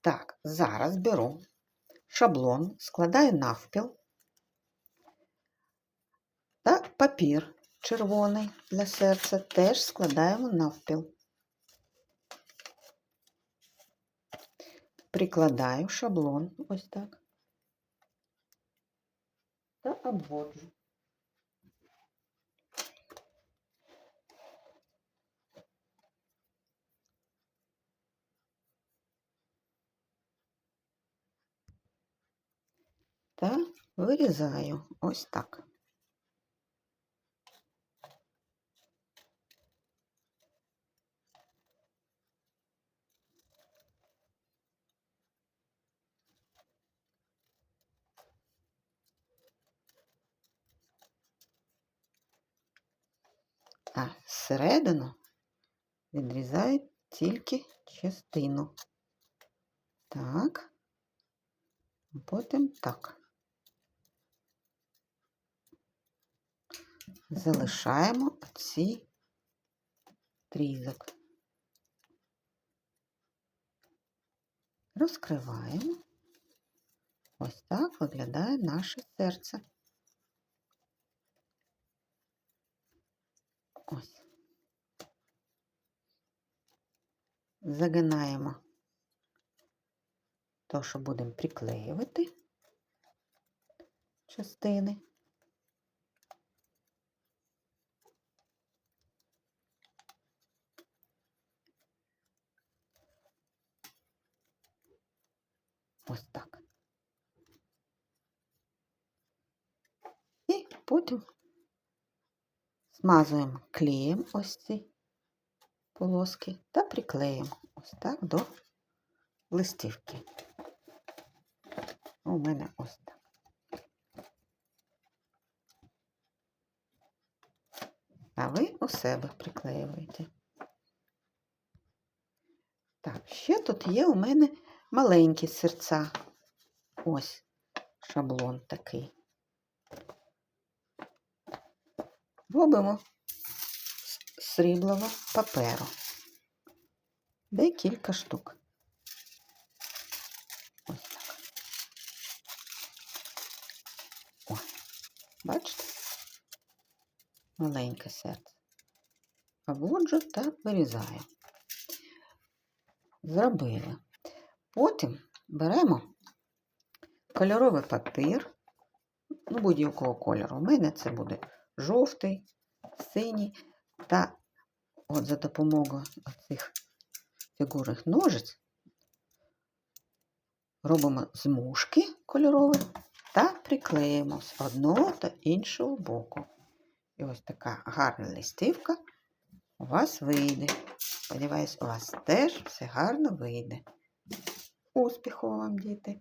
Так, зараз беру шаблон, складаю навпіл та папір червоний для серця теж складаємо навпіл. Прикладаю шаблон ось так та обводжу. Та вирізаю ось так. А зсередину відрізаю тільки частину. Так, потім так. Залишаємо ці трізок. Розкриваємо. Ось так виглядає наше серце. Ось. Загинаємо то, що будемо приклеювати частини. Ось так. І потім змазуємо клеєм ось ці полоски та приклеїмо ось так до листівки. У мене ось так. А ви у себе приклеюєте. Так, ще тут є у мене маленькі серця. Ось шаблон такий. Робимо з сріблого паперу. Декілька штук. Ось так. О, бачите? Маленьке серце. Обводжу та вирізаю. Зробили. Потім беремо кольоровий папір, ну, будь-якого кольору. У мене це буде жовтий, синій. Та от за допомогою цих фігурних ножиць робимо змушки кольорові та приклеїмо з одного та іншого боку. І ось така гарна листівка у вас вийде. Сподіваюсь, у вас теж все гарно вийде. Успіху вам, діти!